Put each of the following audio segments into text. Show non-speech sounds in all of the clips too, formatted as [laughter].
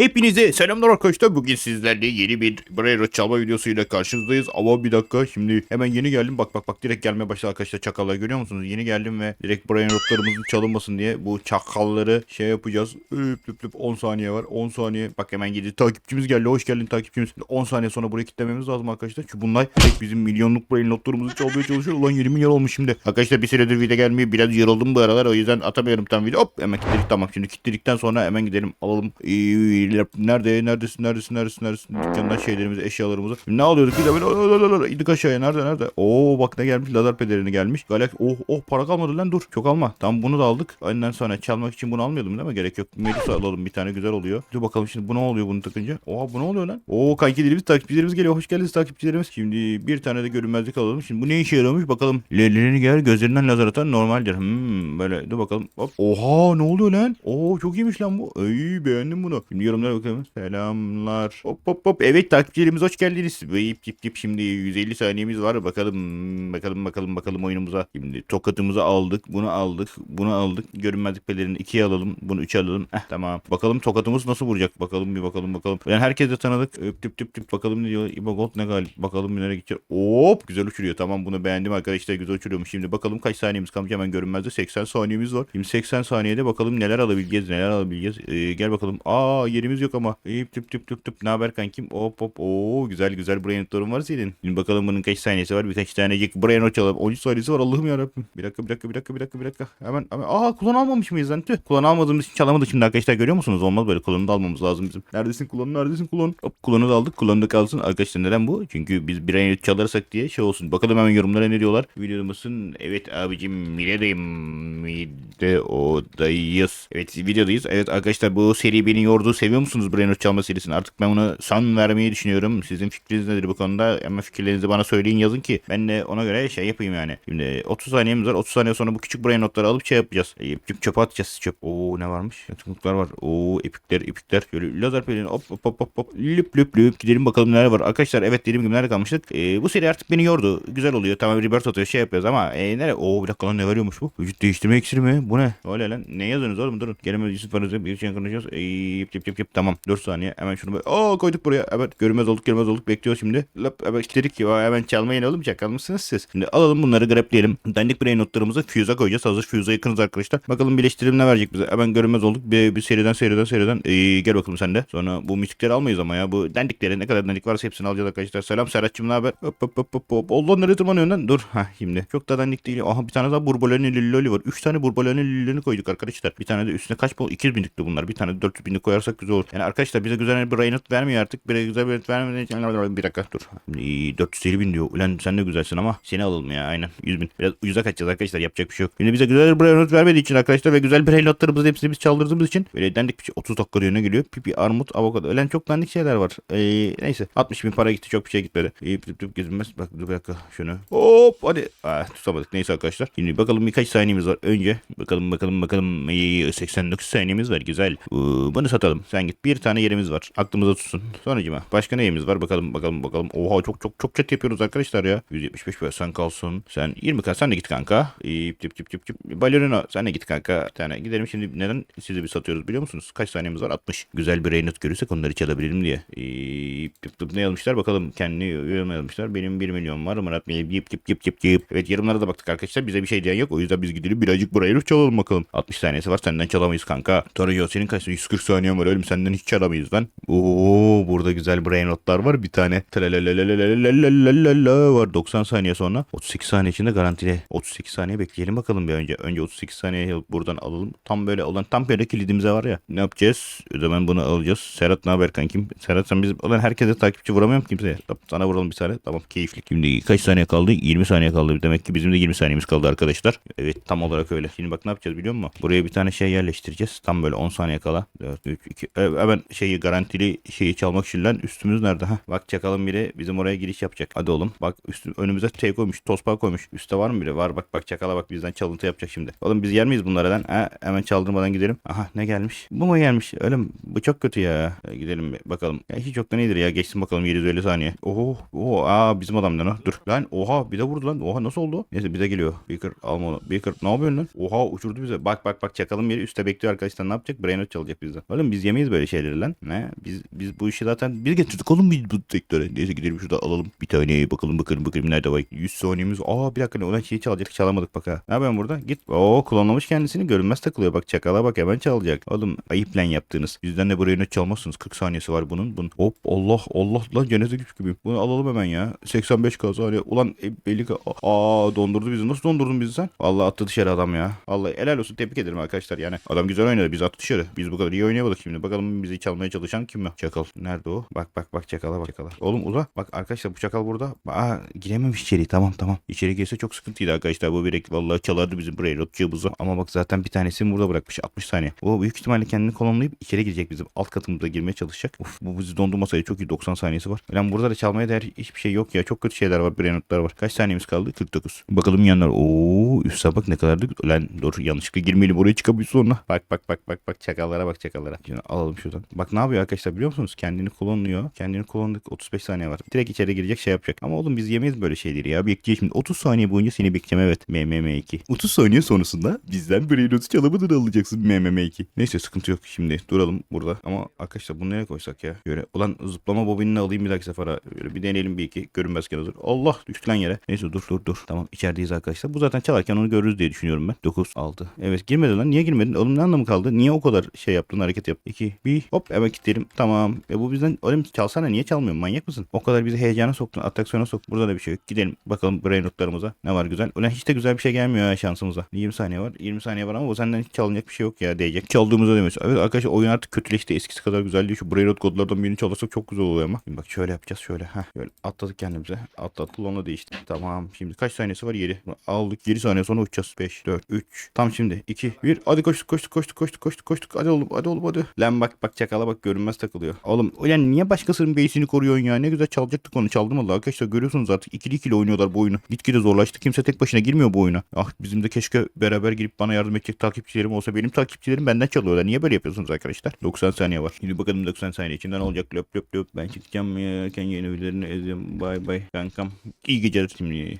Hepinize selamlar arkadaşlar. Bugün sizlerle yeni bir Braille çalma videosuyla karşınızdayız. Ama bir dakika şimdi hemen yeni geldim. Bak bak bak direkt gelmeye başladı arkadaşlar çakallar görüyor musunuz? Yeni geldim ve direkt Braille notlarımızın çalınmasın diye bu çakalları şey yapacağız. Üp üp üp 10 saniye var. 10 saniye. Bak hemen geldi. Takipçimiz geldi. Hoş geldin takipçimiz. 10 saniye sonra burayı kilitlememiz lazım arkadaşlar. Çünkü bunlar direkt bizim milyonluk Braille notlarımızı çalmaya çalışıyor. Ulan 20 milyon olmuş şimdi. Arkadaşlar bir süredir video gelmiyor. Biraz yoruldum bu aralar. O yüzden atamıyorum tam video. Hop hemen kilitledik tamam. Şimdi kilitledikten sonra hemen gidelim alalım. Ee, Nerede? Neredesin? Neredesin? Neredesin? Neredesin? Dükkandan şeylerimizi, eşyalarımızı. Ne alıyorduk? Bir de böyle indik aşağıya. Nerede? Nerede? Oo bak ne gelmiş. Lazer pelerini gelmiş. Galax. Oh oh para kalmadı lan dur. Çok alma. Tamam bunu da aldık. Ondan sonra çalmak için bunu almıyordum değil mi? Gerek yok. Medusa alalım bir tane güzel oluyor. Dur bakalım şimdi bu ne oluyor bunu takınca? Oha bu ne oluyor lan? Oo kankilerimiz takipçilerimiz geliyor. Hoş geldiniz takipçilerimiz. Şimdi bir tane de görünmezlik alalım. Şimdi bu ne işe yarıyormuş bakalım. Lelerini gel gözlerinden lazer atan normaldir. Hmm böyle dur bakalım. Hop. Oha ne oluyor lan? Oo çok iyiymiş lan bu. Ay beğendim bunu. Şimdi yorumlara bakalım. Selamlar. Hop hop hop. Evet takipçilerimiz hoş geldiniz. Yip yip yip şimdi 150 saniyemiz var. Bakalım bakalım bakalım bakalım oyunumuza. Şimdi tokatımızı aldık. Bunu aldık. Bunu aldık. Görünmezlik pelerini 2'ye alalım. Bunu 3'e alalım. Eh tamam. Bakalım tokatımız nasıl vuracak. Bakalım bir bakalım bakalım. Yani herkes de tanıdık. Öp tüp tüp tüp. Bakalım ne diyor. Gold ne galip. Bakalım nereye gidecek. Hop güzel uçuruyor. Tamam bunu beğendim arkadaşlar. Güzel uçuruyormuş. Şimdi bakalım kaç saniyemiz kalmış. Hemen görünmezde 80 saniyemiz var. Şimdi 80 saniyede bakalım neler alabileceğiz. Neler alabileceğiz. Ee, gel bakalım. Aa yerimiz yok ama. Hop tüp tüp tüp tüp. Ne haber kankim? Hop hop. Oo güzel güzel brain notlarım var senin. Şimdi bakalım bunun kaç saniyesi var. Birkaç tanecik brain not çalalım. 13 saniyesi var. Allah'ım yarabbim. Bir dakika bir dakika bir dakika bir dakika bir dakika. Hemen hemen. Aa kullan almamış mıyız lan? Tüh. Kullan almadığımız için çalamadık şimdi arkadaşlar. Görüyor musunuz? Olmaz böyle. Kullanı da almamız lazım bizim. Neredesin kullan? Neredesin kullan? Hop kullanı da aldık. Kullanı da kalsın. Arkadaşlar neden bu? Çünkü biz brain not çalarsak diye şey olsun. Bakalım hemen yorumlara ne diyorlar. Videomuzun evet abicim videodayım. Videodayız. Evet videodayız. Evet arkadaşlar bu seri beni yordu. Seviyor musunuz brain not çalma serisini? Artık ben buna son vermeyi düşünüyorum. Sizin fikriniz nedir bu konuda? Ama fikirlerinizi bana söyleyin yazın ki ben de ona göre şey yapayım yani. Şimdi 30 saniyemiz var. 30 saniye sonra bu küçük brain notları alıp şey yapacağız. E, çöp, çöpe atacağız. Çöp. Oo ne varmış? Yatıklıklar var. Oo epikler epikler. Şöyle lazer pelin hop hop hop hop. Lüp lüp lüp. Gidelim bakalım neler var. Arkadaşlar evet dediğim gibi nerede kalmıştık? E, bu seri artık beni yordu. Güzel oluyor. Tamam rebirth atıyor şey yapıyoruz ama e, nere? Oo bir dakika lan ne veriyormuş bu? Vücut değiştirme iksiri mi? Bu ne? Öyle lan. Ne yazıyorsunuz oğlum? Durun. Gelemez Yusuf Arazı. Bir şey konuşacağız. E, yip yip yip. Tamam. 4 saniye. Hemen şunu böyle. Aa koyduk buraya. Evet. Görünmez olduk görünmez olduk. Bekliyoruz şimdi. Lop. Evet dedik ki "Aa, hemen çalmayın oğlum. Çakal mısınız siz? Şimdi alalım bunları grepleyelim. Dandik brain notlarımızı fuse'a koyacağız. Hazır fuse'a yakınız arkadaşlar. Bakalım birleştirelim ne verecek bize. Hemen görünmez olduk. Bir, bir seriden seriden seriden. Ee, gel bakalım sen de. Sonra bu müzikleri almayız ama ya. Bu dandikleri ne kadar dandik varsa hepsini alacağız arkadaşlar. Selam Serhat'cığım ne haber? Hop hop hop hop hop. Allah nereye tırmanıyorsun lan? Dur. Ha şimdi. Çok da dandik değil. Aha bir tane daha burbolani lilloli var. 3 tane burbolani lilloli koyduk arkadaşlar. Bir tane de üstüne kaç bol? 200 binlikti bunlar. Bir tane de 400 binlik koyarsak güzel olur. Yani arkadaşlar bize güzel bir not vermiyor artık. Bir güzel bir not vermiyor. Bir dakika dur. Şimdi 450 bin diyor. Ulan sen de güzelsin ama seni alalım ya aynen. 100 bin. Biraz ucuza kaçacağız arkadaşlar yapacak bir şey yok. Şimdi bize güzel bir not vermediği için arkadaşlar ve güzel bir notlarımızı hepsini biz çaldırdığımız için böyle dandik bir şey 30 dakika diyor ne geliyor? Pipi, armut, avokado. Ölen çok dandik şeyler var. Ee, neyse 60 bin para gitti çok bir şey gitmedi. İyi tüp tüp gezilmez. Bak dur bir dakika şunu. Hop hadi. Ah, tutamadık neyse arkadaşlar. Şimdi bakalım birkaç saniyemiz var. Önce bakalım bakalım bakalım. Ee, 89 saniyemiz var güzel. Ee, bunu satalım. Sen git. Bir tane yerimiz var. Aklımıza tutsun. Sonucuma. Başka neyimiz var? Bakalım bakalım bakalım. Oha çok çok çok chat yapıyoruz arkadaşlar ya. 175 böyle sen kalsın. Sen 20 kal. Sen de git kanka. Ee, tip tip tip tip. Balerina sen de git kanka. Bir tane gidelim şimdi. Neden sizi bir satıyoruz biliyor musunuz? Kaç saniyemiz var? 60. Güzel bir Reynolds görürsek onları çalabilirim diye. Ee, tip tip ne yazmışlar? Bakalım kendi yorum yazmışlar. Benim 1 milyon var. Murat Bey yip yip yip yip yip. Evet yorumlara da baktık arkadaşlar. Bize bir şey diyen yok. O yüzden biz gidelim birazcık buraya çalalım bakalım. 60 saniyesi var. Senden çalamayız kanka. Toruyo senin kaç? 140 saniyen var. Oğlum senden hiç aramayız lan. Oo burada güzel brain rotlar var. Bir tane var 90 saniye sonra. 38 saniye içinde garantili. 38 saniye bekleyelim bakalım bir önce. Önce 38 saniye buradan alalım. Tam böyle olan tam böyle kilidimize var ya. Ne yapacağız? O zaman bunu alacağız. Serhat ne haber kankim? Serhat sen biz olan herkese takipçi vuramıyorum kimseye. Sana vuralım bir tane. Tamam keyifli. Şimdi kaç saniye kaldı? 20 saniye kaldı. Demek ki bizim de 20 saniyemiz kaldı arkadaşlar. Evet tam olarak öyle. Şimdi bak ne yapacağız biliyor musun? Buraya bir tane şey yerleştireceğiz. Tam böyle 10 saniye kala. 4, 3, 2, Hemen şeyi garantili şeyi çalmak için lan üstümüz nerede? Ha? Bak çakalın biri bizim oraya giriş yapacak. Hadi oğlum. Bak üstü, önümüze şey koymuş. Tospa koymuş. Üste var mı biri? Var bak bak çakala bak bizden çalıntı yapacak şimdi. Oğlum biz yer miyiz bunlara lan? Ha? Hemen çaldırmadan gidelim. Aha ne gelmiş? Bu mu gelmiş? Mi? Bu çok kötü ya. Ya Gidelim bir bakalım. Ya hiç çok da nedir ya? Geçsin bakalım 750 saniye. Oho. Oho. Aa bizim adamdan o. Dur. Lan oha bir de vurdu lan. Oha nasıl oldu? Neyse bir de geliyor. Beaker alma onu. Beaker ne yapıyorsun lan? Oha uçurdu bize. Bak bak bak çakalın biri üstte bekliyor arkadaşlar. Ne yapacak? Brainot çalacak bizden. Oğlum biz yemeyiz böyle şeyleri lan. Ne? Biz biz bu işi zaten biz getirdik oğlum biz bu sektöre. Neyse gidelim şurada alalım bir tane bakalım bakalım bakalım nerede var. 100 saniyemiz. Aa bir dakika ne olan şeyi çalacaktık çalamadık bak ha. Ne yapıyorsun burada? Git. Oo klonlamış kendisini görünmez takılıyor. Bak çakala bak hemen çalacak. Oğlum ayıp lan yaptığınız. Bizden de buraya ne çalmazsınız. 40 saniyesi var bunun. Bunun. Hop Allah Allah lan cennet güç gibi. Bunu alalım hemen ya. 85 k saniye. Ulan e, belli. Aa dondurdu bizi. Nasıl dondurdun bizi sen? Allah attı dışarı adam ya. Allah helal olsun tebrik ederim arkadaşlar. Yani adam güzel oynadı. Biz attı dışarı. Biz bu kadar iyi oynayamadık şimdi. Bakalım bizi çalmaya çalışan kim mi? Çakal. Nerede o? Bak bak bak çakala bak çakala. Oğlum uza. Bak arkadaşlar bu çakal burada. Aa girememiş içeri. Tamam tamam. İçeri girse çok sıkıntıydı arkadaşlar. Bu birek vallahi çalardı bizim burayı rotçuğumuzu. Ama bak zaten bir tanesini burada bırakmış. 60 saniye. O büyük ihtimalle kendini kolonlayıp içeri girecek bizim. Alt katımıza girmeye çalışacak. Uf bu bizi dondurmasaydı çok iyi. 90 saniyesi var. Lan burada da çalmaya değer hiçbir şey yok ya. Çok kötü şeyler var. Brainotlar var. Kaç saniyemiz kaldı? 49. Bakalım yanlar. Oo üst bak ne kadardı. Lan dur yanlışlıkla girmeyelim. Oraya çıkabilir sonra. Bak bak bak bak bak çakallara bak çakallara. Şimdi alalım şuradan. Bak ne yapıyor arkadaşlar biliyor musunuz? Kendini klonluyor. Kendini klonladık 35 saniye var. Direkt içeri girecek şey yapacak. Ama oğlum biz yemeyiz böyle şeyleri ya. Bekleyeceğiz şimdi. 30 saniye boyunca seni bekleyeceğim evet. MMM2. 30 saniye sonrasında bizden Brainot'u çalamadığını alacaksın MMM2. Neyse sıkıntı yok şimdi. Duralım burada. Ama arkadaşlar bunu nereye koysak ya? Böyle ulan zıplama bobinini alayım bir dahaki sefere. Böyle bir deneyelim bir iki. Görünmezken hazır. Allah düştü lan yere. Neyse dur dur dur. Tamam içerideyiz arkadaşlar. Bu zaten çalarken onu görürüz diye düşünüyorum ben. 9 6. Evet girmedi lan. Niye girmedin? Oğlum ne anlamı kaldı? Niye o kadar şey yaptın hareket yap? 2 1 hop hemen kilitleyelim. Tamam. E bu bizden oğlum çalsana niye çalmıyor? Manyak mısın? O kadar bizi heyecana soktun. Atraksiyona soktun. Burada da bir şey yok. Gidelim bakalım brain notlarımıza. Ne var güzel. Ulan hiç de güzel bir şey gelmiyor ya şansımıza. 20 saniye var. 20 saniye var ama bu senden hiç çalınacak bir şey yok ya diyecek. Çaldığımızda demiş. Evet arkadaşlar oyun artık kötüleşti. Eskisi kadar güzel değil. Şu brain not kodlardan birini çalarsak çok güzel oluyor ama. Şimdi bak şöyle yapacağız şöyle. Heh. Böyle atladık kendimize. Atladık. Klonla değişti. Tamam. Şimdi kaç saniyesi var? 7. Aldık. 7 saniye sonra uçacağız. 5, 4, 3. Tam şimdi. 2, 1. Hadi koştuk koştuk koştuk koştuk koştuk koştuk. Hadi oğlum hadi oğlum hadi. Lan bak bak çakala bak görünmez takılıyor. Oğlum ulan niye başkasının base'ini koruyorsun ya? Ne güzel çalacaktık onu. Çaldım Allah. Arkadaşlar görüyorsunuz artık ikili ikili oynuyorlar bu oyunu. Gitgide zorlaştı. Kimse tek başına girmiyor bu oyuna. Ah bizim de keşke beraber girip bana yardım edecek takipçilerim olsa. Benim takipçilerim benden çalıyorlar. Niye böyle yapıyorsunuz arkadaşlar? 90 saniye var. Şimdi bakalım 90 saniye içinden olacak. Löp löp löp. Ben çıkacağım ya. Kendi yeni ürünlerini eziyorum. Bay bay kankam. İyi geceler şimdi.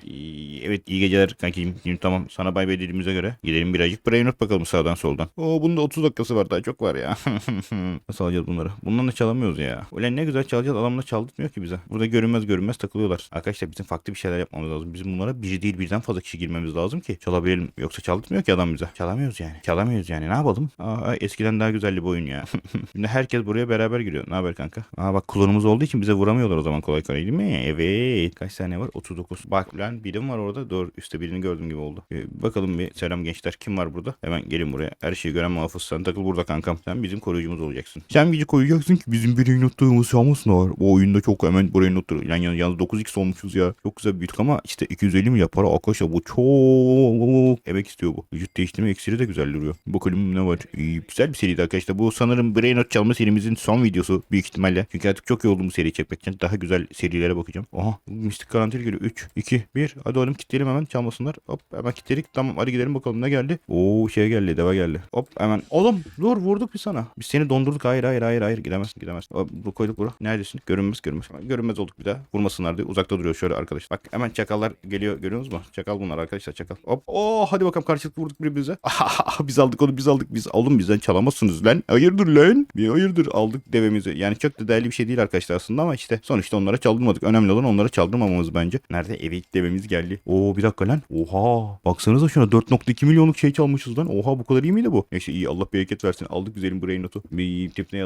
Evet iyi geceler kankim. Şimdi tamam sana bay bay dediğimize göre gidelim birazcık brain not bakalım sağdan soldan. Oo bunun da 30 dakikası var daha çok var ya. [laughs] Nasıl alacağız bunları? Bundan da çalamıyoruz ya. Ulan ne güzel çalacağız adamla çaldırtmıyor ki bize. Burada görünmez görünmez takılıyorlar. Arkadaşlar bizim farklı bir şeyler yapmamız lazım. Bizim bunlara bir değil birden fazla kişi girmemiz lazım ki çalabilelim. Yoksa çaldırtmıyor ki adam bize. Çalamıyoruz yani. Çalamıyoruz yani. Ne yapalım? Aa, eskiden daha güzeldi bu oyun ya. [laughs] Şimdi herkes buraya beraber giriyor. Ne haber kanka? Aa bak klonumuz olduğu için bize vuramıyorlar o zaman kolay kolay değil mi? Evet. Kaç saniye var? 39. Bak lan birim var orada. Doğru. Üstte birini gördüm gibi oldu. Ee, bakalım bir selam gençler. Kim var burada? Hemen gelin buraya. Her şeyi gören muhafız. Sen takıl burada kankam. Sen bizim koruyucumuz olacaksın. Sen bizi koruyacaksın ki bizim bir notlarımız var. Bu oyunda çok hemen buraya notları. Yani yalnız, yalnız 9x olmuşuz ya. Çok güzel büyüdük ama işte 250 milyar para arkadaşlar bu çok emek istiyor bu. Vücut değiştirme eksiri de güzel duruyor. Bakalım ne var. İyi, güzel bir seriydi arkadaşlar. Bu sanırım Brain Not çalma serimizin son videosu büyük ihtimalle. Çünkü artık çok yoruldum bu seriyi çekmekten. Daha güzel serilere bakacağım. Aha mistik karantina geliyor. 3, 2, 1. Hadi oğlum kilitleyelim hemen çalmasınlar. Hop hemen kilitledik. Tamam hadi gidelim bakalım ne geldi. Oo şey geldi deva geldi. Hop hemen. Oğlum dur vurduk biz sana. Biz seni dondurduk. Hayır hayır hayır hayır. Gidemezsin. Hop, bu koyduk bura. Neredesin? Görünmez görünmez. Görünmez olduk bir daha. Vurmasınlar diye. Uzakta duruyor şöyle arkadaş. Bak hemen çakallar geliyor. Görüyorsunuz mu? Çakal bunlar arkadaşlar çakal. Hop. Oo hadi bakalım karşılıklı vurduk birbirimize. [laughs] biz aldık onu biz aldık. Biz oğlum bizden çalamazsınız lan. Hayırdır lan? Bir hayırdır aldık devemizi. Yani çok da değerli bir şey değil arkadaşlar aslında ama işte sonuçta onlara çaldırmadık. Önemli olan onlara çaldırmamamız bence. Nerede? Eve ilk devemiz geldi. Oo bir dakika lan. Oha. Baksanıza şuna 4.2 milyonluk şey çalmışız lan. Oha bu kadar iyi miydi bu? Neyse iyi Allah bereket versin. Aldık biz elin brain notu. Bir tip ne?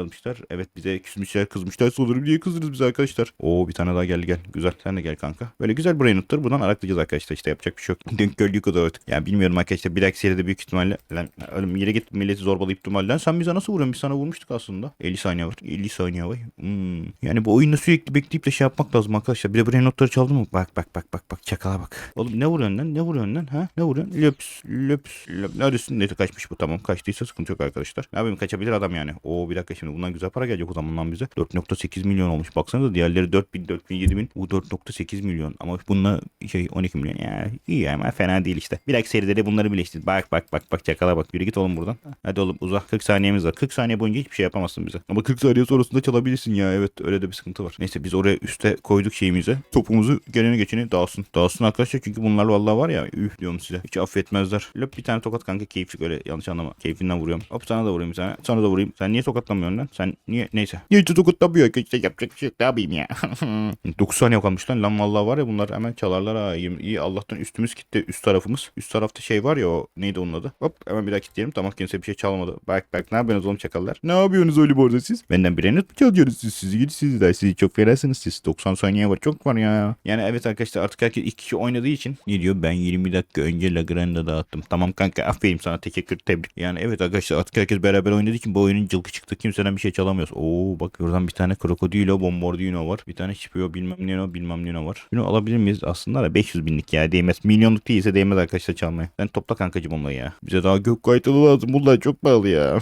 Evet bize küsmüşler kızmışlar. Sanırım niye kızdınız bize arkadaşlar? Oo bir tane daha geldi gel. Güzel. Sen de gel kanka. Böyle güzel brain notları buradan araklayacağız arkadaşlar. İşte yapacak bir şey yok. [laughs] Denk gördüğü kadar artık. Yani bilmiyorum arkadaşlar. Bir dahaki seride büyük ihtimalle. Lan oğlum yere git milleti zorbalayıp durma. Lan sen bize nasıl vuruyorsun? Biz sana vurmuştuk aslında. 50 saniye var. 50 saniye var. Hmm. Yani bu oyunda sürekli bekleyip de şey yapmak lazım arkadaşlar. Bir de brain notları çaldı mı? Bak bak bak bak bak. Çakala bak. Oğlum ne vuruyorsun lan? Ne vuruyorsun lan? Ha? Ne vuruyorsun? Löps löps löps. Neredesin? Ne kaçmış bu? Tamam kaçtıysa sıkıntı yok arkadaşlar. Ne yapayım kaçabilir adam yani. Oo bir dakika şimdi bundan güzel para gelecek o zaman lan bize. 4.8 milyon olmuş. Baksanıza diğerleri 4000 4000 7000. Bu 4.8 milyon. Ama bununla şey 12 milyon. Ya iyi ama fena değil işte. Bir dahaki seride de bunları birleştir. Bak bak bak bak çakala bak. Yürü git oğlum buradan. Hadi oğlum uzak. 40 saniyemiz var. 40 saniye boyunca hiçbir şey yapamazsın bize. Ama 40 saniye sonrasında çalabilirsin ya. Evet öyle de bir sıkıntı var. Neyse biz oraya üste koyduk şeyimize. Topumuzu geleni geçeni dağılsın. Dağılsın arkadaşlar çünkü bunlar vallahi var ya üf diyorum size. Hiç affetmezler. Löp bir tane tokat kanka keyifli öyle yanlış anlama. Keyfinden vuruyorum. Hop sana da vurayım bir tane. Sana da vurayım. Sen Sen niye tokatlamıyorsun lan? Sen niye neyse. Niye tokatlamıyor? İşte yapacak bir şey yok. Ne yapayım ya? [laughs] 9 saniye kalmış lan. Lan vallahi var ya bunlar hemen çalarlar ha. İyi, iyi Allah'tan üstümüz gitti. Üst tarafımız. Üst tarafta şey var ya o neydi onun adı? Hop hemen bir daha kilitleyelim. Tamam kimse bir şey çalmadı. Bak bak ne yapıyorsunuz oğlum çakallar? Ne yapıyorsunuz öyle bu arada siz? Benden bir mi çalıyorsunuz siz? Siz gidin siz de. Siz çok fenasınız siz. 90 saniye var. Çok var ya. Yani evet arkadaşlar artık herkes iki kişi oynadığı için. Ne diyor? Ben 20 dakika önce Lagranda dağıttım. Tamam kanka aferin sana teşekkür tebrik. Yani evet arkadaşlar artık herkes beraber oynadığı için bu oyunun cılkı çıktı. Kimseden bir şey çalamıyoruz. Oo bak oradan bir tane krokodilo bombardino var. Bir tane şipiyo bilmem ne o bilmem ne var. Bunu alabilir miyiz? Aslında da 500 binlik ya değmez. Milyonluk değilse değmez arkadaşlar çalmaya. Sen topla kankacım onları ya. Bize daha gök kayıtılı lazım. Bunlar çok pahalı ya.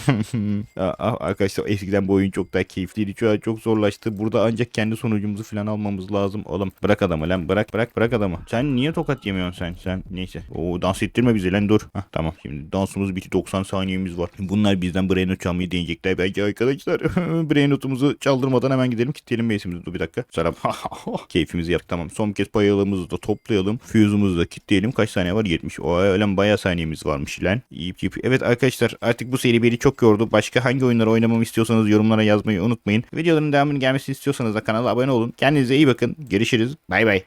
[laughs] Arkadaşlar eskiden bu oyun çok daha keyifliydi. Şu an çok zorlaştı. Burada ancak kendi sonucumuzu falan almamız lazım. Oğlum bırak adamı lan bırak bırak bırak adamı. Sen niye tokat yemiyorsun sen? Sen neyse. Oo dans ettirme bizi lan dur. Hah, tamam şimdi dansımız bitti 90 saniyemiz var. Bunlar bizden Brainot çalmayı deneyecekler belki arkadaşlar. [laughs] Brainot'umuzu çaldırmadan hemen gidelim kilitleyelim base'imizi. Dur bir dakika. Serap [laughs] keyfimizi yaptık tamam. Son kez payalığımızı da toplayalım. Fuse'umuzu da kilitleyelim. Kaç saniye var? 70. O öyle bayağı saniyemiz varmış lan. İyi, iyi. Evet arkadaşlar artık bu seri beni çok yordu. Başka hangi oyunları oynamamı istiyorsanız yorumlara yazmayı unutmayın. Videoların devamını gelmesini istiyorsanız da kanala abone olun. Kendinize iyi bakın. Görüşürüz. Bay bay.